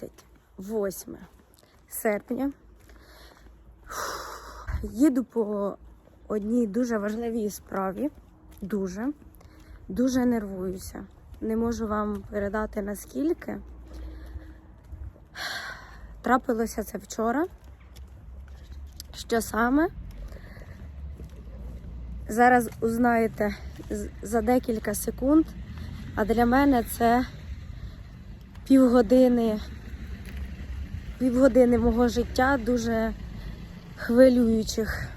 28 серпня. Їду по одній дуже важливій справі. Дуже, дуже нервуюся. Не можу вам передати наскільки. Трапилося це вчора. Що саме? Зараз узнаєте за декілька секунд, а для мене це півгодини, півгодини мого життя дуже хвилюючих.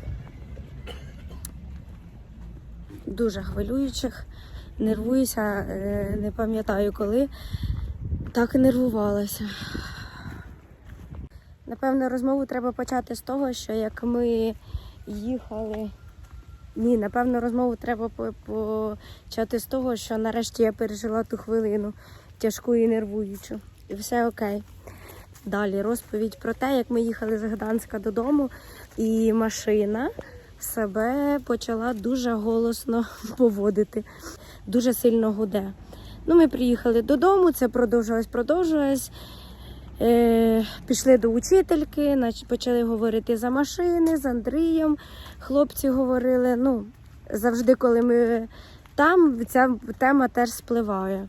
Дуже хвилюючих. Нервуюся, е, не пам'ятаю коли. Так нервувалася. Напевно, розмову треба почати з того, що як ми їхали. Ні, напевно, розмову треба почати з того, що нарешті я пережила ту хвилину тяжку і нервуючу. І все окей. Далі розповідь про те, як ми їхали з Гданська додому, і машина себе почала дуже голосно поводити, дуже сильно гуде. Ну, ми приїхали додому, це продовжилось. Е, пішли до учительки, почали говорити за машини з Андрієм. Хлопці говорили. Ну, завжди, коли ми там, ця тема теж спливає.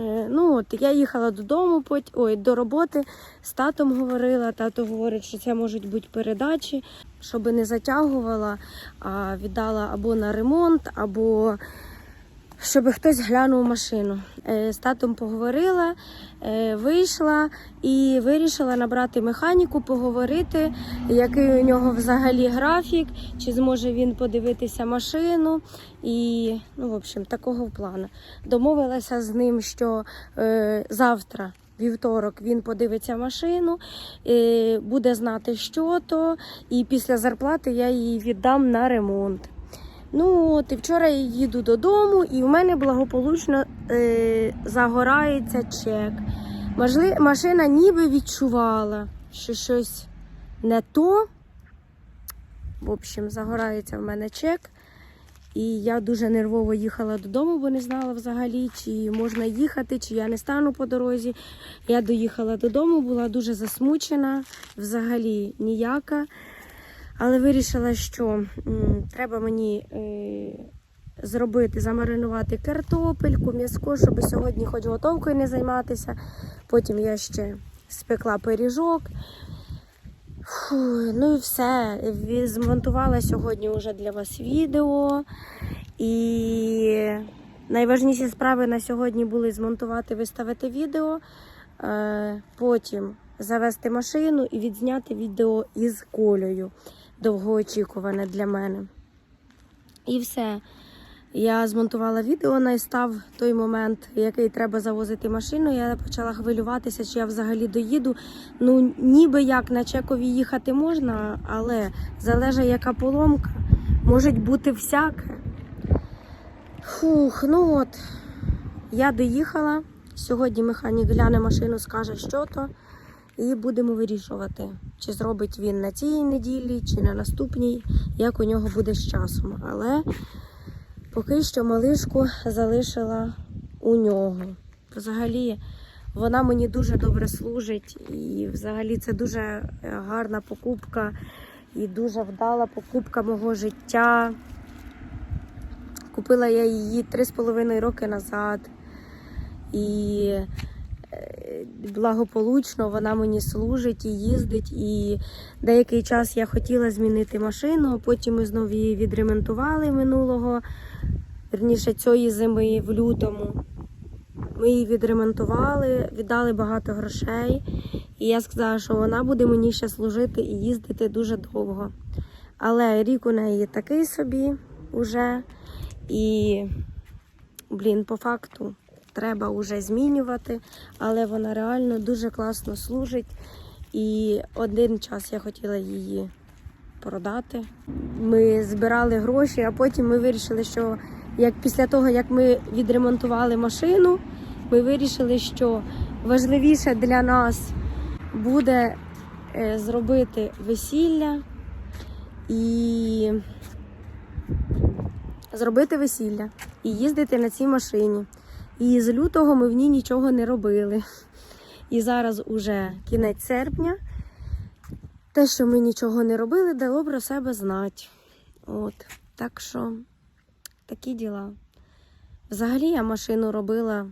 Е, ну, от, я їхала додому, ой, до роботи, з татом говорила. Тато говорить, що це можуть бути передачі, щоб не затягувала, а віддала або на ремонт, або щоб хтось глянув машину. Е, З татом поговорила, е, вийшла і вирішила набрати механіку, поговорити, який у нього взагалі графік, чи зможе він подивитися машину. І, ну, в общем, такого плану. Домовилася з ним, що е, завтра. Вівторок він подивиться машину, е, буде знати, що то, і після зарплати я її віддам на ремонт. Ну, от і вчора я їду додому, і в мене благополучно е, загорається чек. Можли, машина ніби відчувала, що щось не то. В общем, загорається в мене чек. І я дуже нервово їхала додому, бо не знала взагалі, чи можна їхати, чи я не стану по дорозі. Я доїхала додому, була дуже засмучена, взагалі ніяка. Але вирішила, що треба мені е, зробити, замаринувати картопельку, м'яско, щоб сьогодні хоч готовкою не займатися. Потім я ще спекла пиріжок. Фу, ну і все. Змонтувала сьогодні вже для вас відео. І найважніші справи на сьогодні були змонтувати, виставити відео, е, потім завести машину і відзняти відео із колею. Довгоочікуване для мене. І все. Я змонтувала відео, настав той момент, який треба завозити машину. Я почала хвилюватися, чи я взагалі доїду. Ну, ніби як на чекові їхати можна, але залежить яка поломка, може бути всяке. Фух, ну от, я доїхала. Сьогодні механік гляне машину, скаже, що то, і будемо вирішувати, чи зробить він на цій неділі, чи на наступній, як у нього буде з часом. Але поки що малишку залишила у нього. Взагалі, вона мені дуже добре служить, і взагалі це дуже е, гарна покупка і дуже вдала покупка мого життя. Купила я її 3,5 роки назад. І благополучно вона мені служить і їздить. І деякий час я хотіла змінити машину, потім ми знову її відремонтували минулого, верніше цієї зими в лютому. Ми її відремонтували, віддали багато грошей. І я сказала, що вона буде мені ще служити і їздити дуже довго. Але рік у неї такий собі уже. І, блін, по факту треба вже змінювати, але вона реально дуже класно служить. І один час я хотіла її продати. Ми збирали гроші, а потім ми вирішили, що як після того, як ми відремонтували машину, ми вирішили, що важливіше для нас буде е, зробити весілля і зробити весілля і їздити на цій машині. І з лютого ми в ній нічого не робили. І зараз уже кінець серпня. Те, що ми нічого не робили, дало про себе знати. От. Так що такі діла. Взагалі я машину робила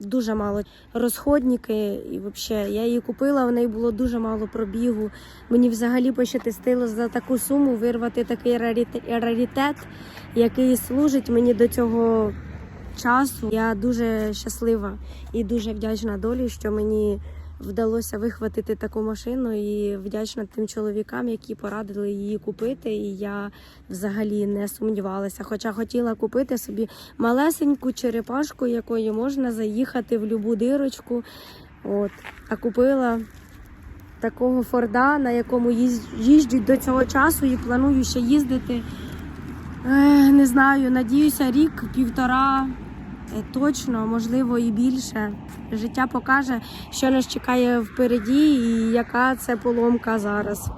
дуже мало. Розходники, і взагалі я її купила, в неї було дуже мало пробігу. Мені взагалі пощастило за таку суму вирвати такий рарите- раритет, який служить мені до цього часу. Я дуже щаслива і дуже вдячна долі, що мені вдалося вихватити таку машину і вдячна тим чоловікам, які порадили її купити. І я взагалі не сумнівалася. Хоча хотіла купити собі малесеньку черепашку, якою можна заїхати в любу дирочку. От. А купила такого Форда, на якому їжджу до цього часу і планую ще їздити. Не знаю, надіюся, рік, півтора. е, Точно, можливо, і більше. Життя покаже, що нас чекає впереді і яка це поломка зараз.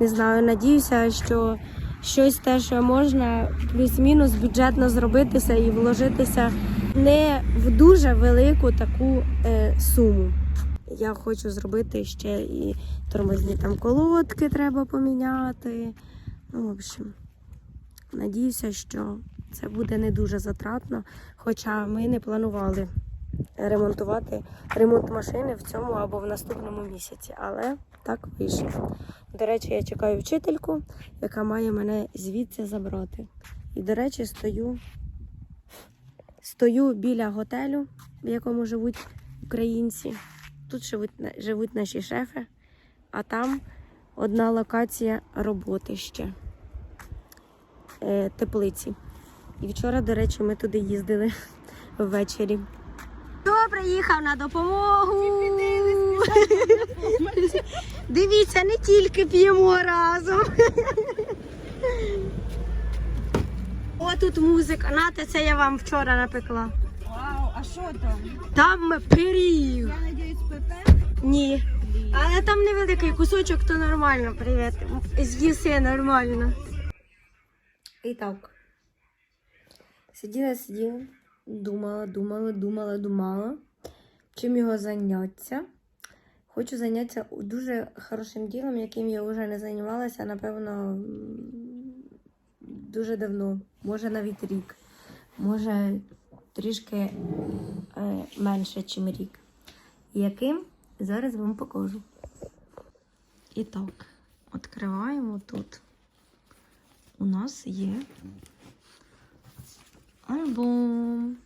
Не знаю, надіюся, що щось те, що можна плюс-мінус бюджетно зробитися і вложитися не в дуже велику таку е, суму. Я хочу зробити ще і тормозні там колодки треба поміняти. Ну, в общем, надіюся, що це буде не дуже затратно. Хоча ми не планували ремонтувати ремонт машини в цьому або в наступному місяці. Але так вийшло. До речі, я чекаю вчительку, яка має мене звідси забрати. І, до речі, стою, стою біля готелю, в якому живуть українці. Тут живуть, живуть наші шефи, а там одна локація роботи ще е, теплиці. І вчора, до речі, ми туди їздили ввечері. Хто приїхав на допомогу? Дивіться, не тільки п'ємо разом. О, тут музика. Нате, це я вам вчора напекла. Вау, а що там? Там пиріг. Я надіюсь, ПП? Ні. Але там невеликий кусочок, то нормально, привіт. З'їси нормально. І так. Сиділа, сиділа, думала, думала, думала, думала. Чим його зайнятися. Хочу зайнятися дуже хорошим ділом, яким я вже не займалася, напевно, дуже давно. Може навіть рік. Може трішки е, менше, ніж рік. Яким зараз вам покажу. І так, відкриваємо тут. У нас є альбом.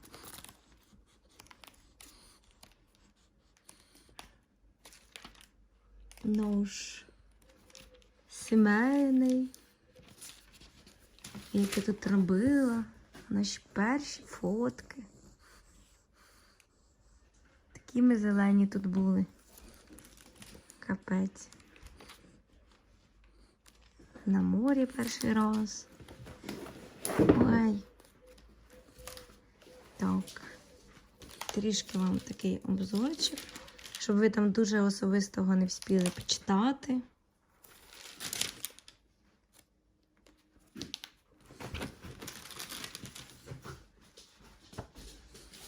Нож сімейний. Як я тут робила. Наші перші фотки. Такі ми зелені тут були. Капець. На морі перший раз. Ой. Так. Трішки вам такий обзорчик, щоб ви там дуже особистого не вспіли почитати.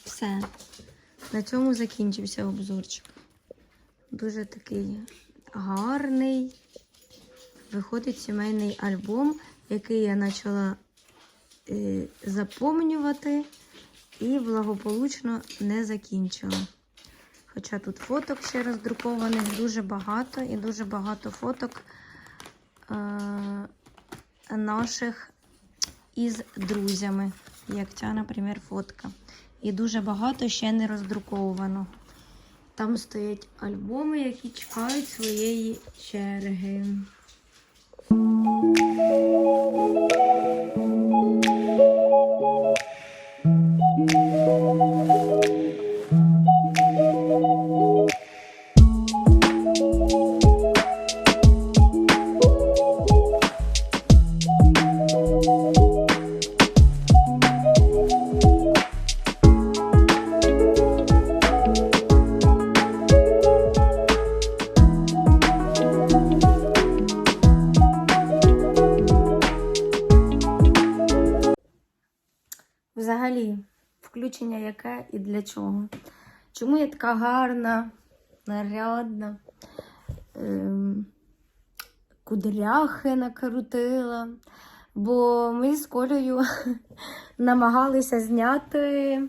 Все. На цьому закінчився обзорчик. Дуже такий гарний. Виходить сімейний альбом, який я почала е, заповнювати і благополучно не закінчила. Хоча тут фоток ще роздрукованих дуже багато, і дуже багато фоток е, наших із друзями, як ця, наприклад, фотка. І дуже багато ще не роздруковано. Там стоять альбоми, які чекають своєї черги. Взагалі, включення для чого? Чому я така гарна? нарядна. Ем, кудряхи накрутила. Бо ми з Колею намагалися зняти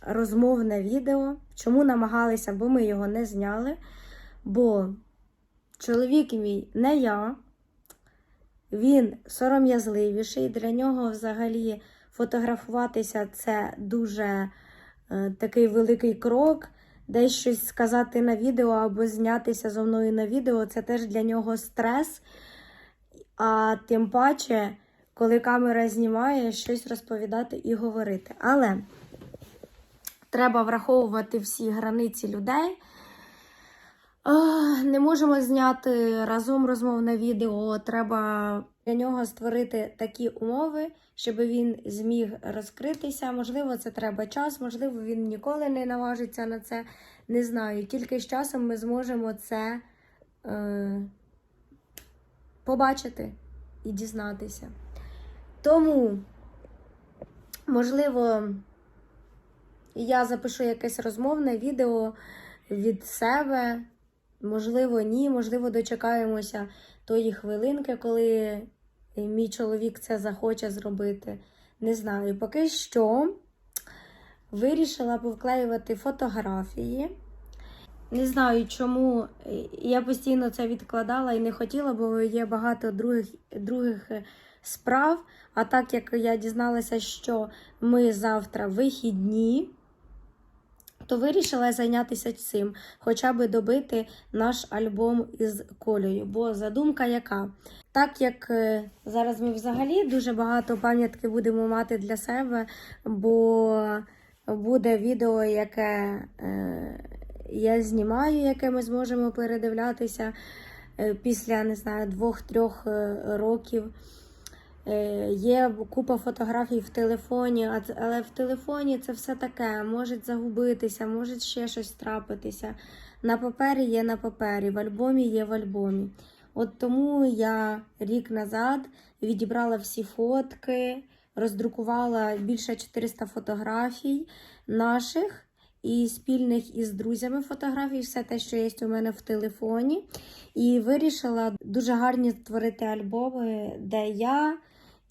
розмовне відео. Чому намагалися? Бо ми його не зняли. Бо чоловік мій не я, він сором'язливіший. Для нього взагалі фотографуватися це дуже такий великий крок. Десь щось сказати на відео або знятися зо мною на відео це теж для нього стрес. А тим паче, коли камера знімає, щось розповідати і говорити. Але треба враховувати всі границі людей. Не можемо зняти разом розмовне відео. Треба для нього створити такі умови, щоб він зміг розкритися. Можливо, це треба час, можливо, він ніколи не наважиться на це. Не знаю. Тільки з часом ми зможемо це е, побачити і дізнатися. Тому, можливо, я запишу якесь розмовне відео від себе. Можливо, ні, можливо, дочекаємося тої хвилинки, коли мій чоловік це захоче зробити. Не знаю. Поки що вирішила повклеювати фотографії. Не знаю, чому я постійно це відкладала і не хотіла, бо є багато других, других е, справ. А так як я дізналася, що ми завтра вихідні, то вирішила зайнятися цим, хоча би добити наш альбом із колею. Бо задумка яка? Так як е, зараз ми взагалі дуже багато пам'ятки будемо мати для себе, бо буде відео, яке е, я знімаю, яке ми зможемо передивлятися е, після не знаю, двох-трьох років. Е, Є купа фотографій в телефоні, але в телефоні це все таке. Може загубитися, може ще щось трапитися. На папері є на папері, в альбомі є в альбомі. От тому я рік назад відібрала всі фотки, роздрукувала більше 400 фотографій наших і спільних із друзями фотографій, все те, що є у мене в телефоні. І вирішила дуже гарні створити альбоми, де я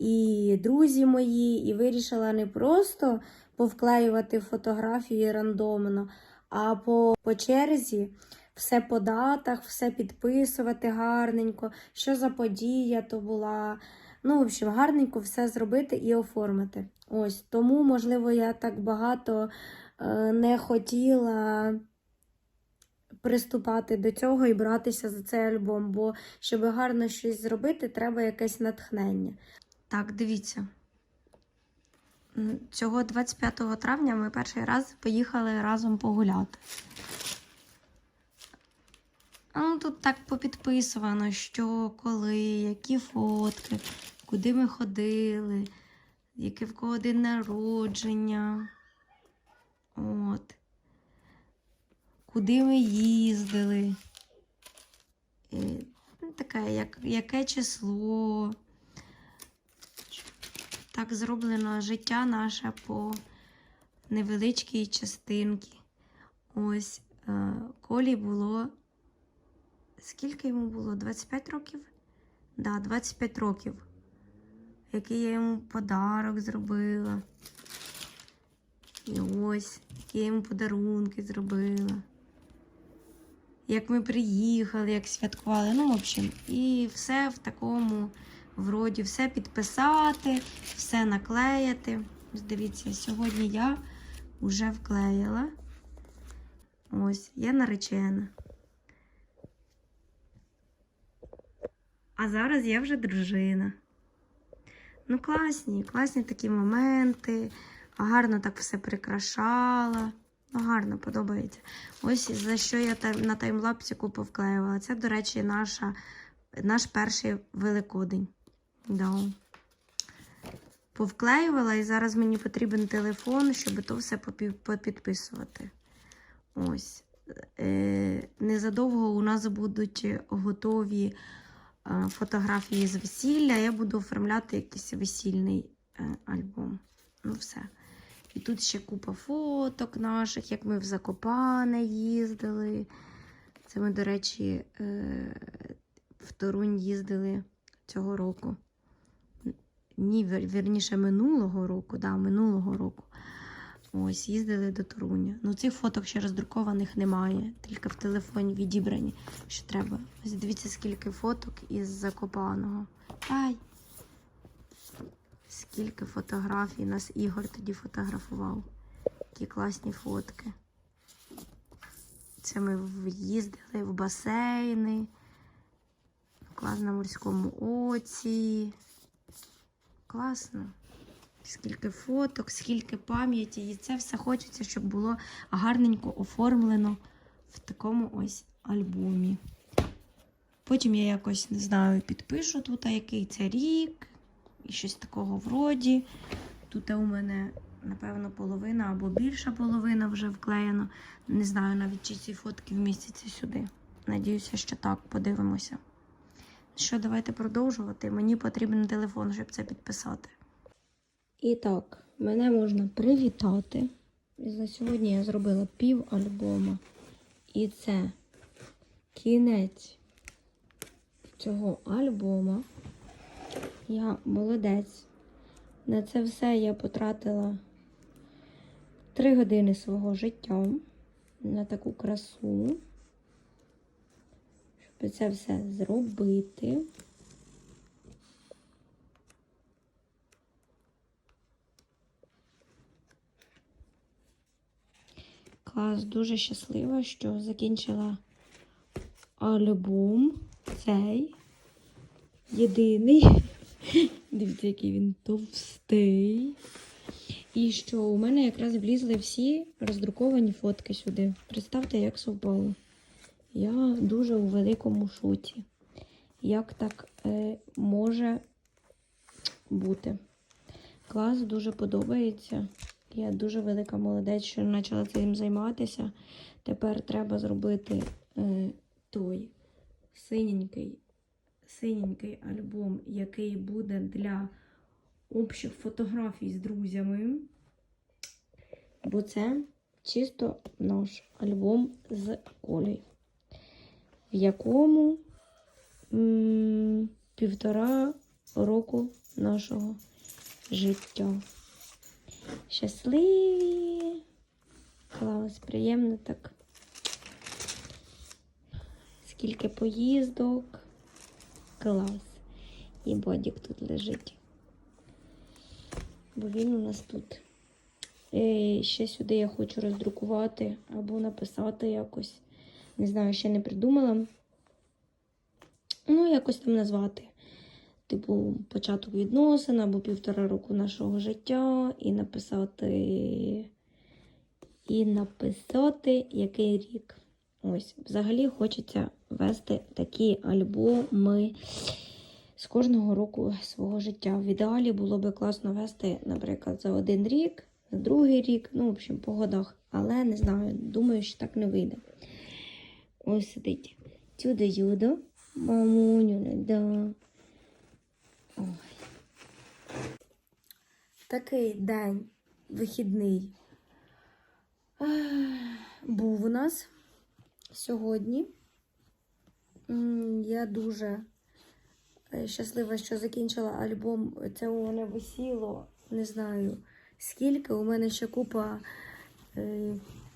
і друзі мої, і вирішила не просто повклеювати фотографії рандомно, а по, по черзі все по датах, все підписувати гарненько, що за подія то була. Ну, в общем, гарненько все зробити і оформити. Ось тому, можливо, я так багато е, не хотіла приступати до цього і братися за цей альбом, бо щоб гарно щось зробити, треба якесь натхнення. Так, дивіться. Цього 25 травня ми перший раз поїхали разом погуляти. Ну, тут так попідписувано, що, коли, які фотки, куди ми ходили, яке в кого день народження. От. Куди ми їздили. І, ну, таке, як, яке число. Так зроблено життя наше по невеличкій частинці. Ось е, Колі було. Скільки йому було? 25 років? Да, 25 років. Який я йому подарок зробила. І ось, які я йому подарунки зробила. Як ми приїхали, як святкували. Ну, в общем, і все в такому вроді, все підписати, все наклеїти. Дивіться, сьогодні я вже вклеїла. Ось, я наречена. А зараз я вже дружина. Ну, класні, класні такі моменти. Гарно так все прикрашала. Ну, гарно подобається. Ось за що я на таймлапсику повклеювала. Це, до речі, наша, наш перший Великодень. Да. Повклеювала, і зараз мені потрібен телефон, щоб то все попі- попідписувати. Ось. Е, незадовго у нас будуть готові е, фотографії з весілля. Я буду оформляти якийсь весільний е, альбом. Ну, все. І тут ще купа фоток наших, як ми в Закопане їздили. Це ми, до речі, в Торунь їздили цього року. Ні, вірніше, минулого року, да, минулого року. Ось, їздили до Торуня. Ну, цих фоток ще роздрукованих немає, тільки в телефоні відібрані, що треба. Ось дивіться, скільки фоток із Закопаного. Ай! Скільки фотографій нас Ігор тоді фотографував. Які класні фотки. Це ми в- їздили в басейни, клас на морському оці. Класно. Скільки фоток, скільки пам'яті. І це все хочеться, щоб було гарненько оформлено в такому ось альбомі. Потім я якось не знаю, підпишу тут, який це рік, і щось такого вроді. Тут у мене, напевно, половина або більша половина вже вклеєно. Не знаю навіть, чи ці фотки вмістяться сюди. Надіюся, що так, подивимося. Що, давайте продовжувати. Мені потрібен телефон, щоб це підписати. І так, мене можна привітати. За сьогодні я зробила пів альбома. І це кінець цього альбома. Я молодець. На це все я потратила 3 години свого життя на таку красу. Це все зробити. Клас, дуже щаслива, що закінчила альбом цей. Єдиний. Дивіться, який він товстий. І що у мене якраз влізли всі роздруковані фотки сюди. Представте, як совпало. Я дуже у великому шоці. Як так е, може бути? Клас дуже подобається. Я дуже велика молодець, що почала цим займатися. Тепер треба зробити е, той синенький, синенький альбом, який буде для общих фотографій з друзями. Бо це чисто наш альбом з Колею, в якому півтора року нашого життя. Щасливі. Клас, приємно так. Скільки поїздок. Клас. І бодік тут лежить. Бо він у нас тут. Е, ще сюди я хочу роздрукувати або написати якось. Не знаю, ще не придумала. Ну, якось там назвати. Типу, початок відносин або півтора року нашого життя, і написати. І написати який рік. Ось, взагалі хочеться вести такі альбоми з кожного року свого життя. В ідеалі було би класно вести, наприклад, за один рік, за другий рік, ну, в общем, по годах. Але не знаю, думаю, що так не вийде. Ось сидить. Чудо-юдо. Мамуню, не да. Ой. Такий день вихідний був у нас сьогодні. Я дуже е, щаслива, що закінчила альбом. Це у мене висіло, не знаю скільки. У мене ще купа.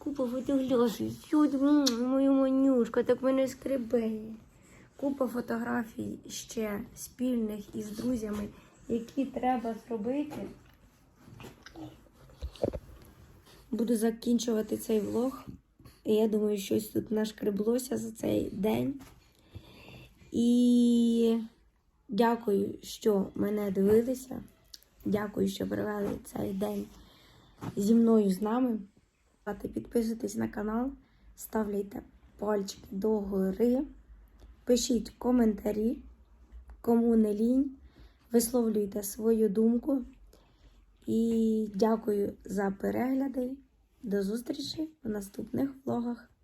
Купа фотографій. Сюди, мою манюшка, так мене скребе. Купа фотографій ще спільних із друзями, які треба зробити. Буду закінчувати цей влог. І я думаю, щось тут нашкреблося за цей день. І дякую, що мене дивилися. Дякую, що провели цей день зі мною з нами. Підписуйтесь на канал, ставляйте пальчики догори, пишіть коментарі, кому не лінь, висловлюйте свою думку. І дякую за перегляди. До зустрічі в наступних влогах.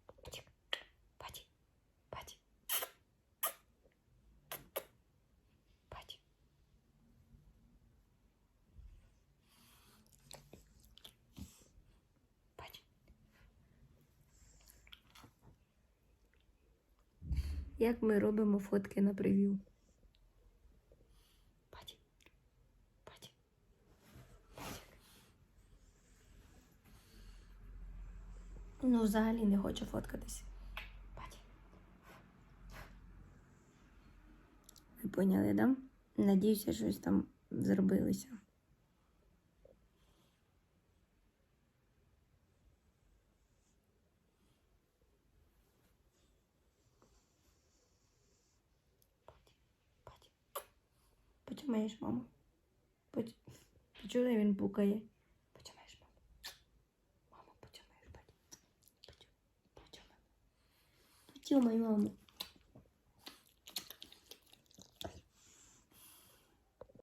Як ми робимо фотки на прев'ю. Ну, взагалі не хочу фоткатись. Ви поняли, да? Надіюся, щось там зробилося. Почумаєш, маму? Поч... Почули, він пукає. Почмаєш, маму? Маму, почмаєш, батько. Почу... Почумай. Почумай, маму.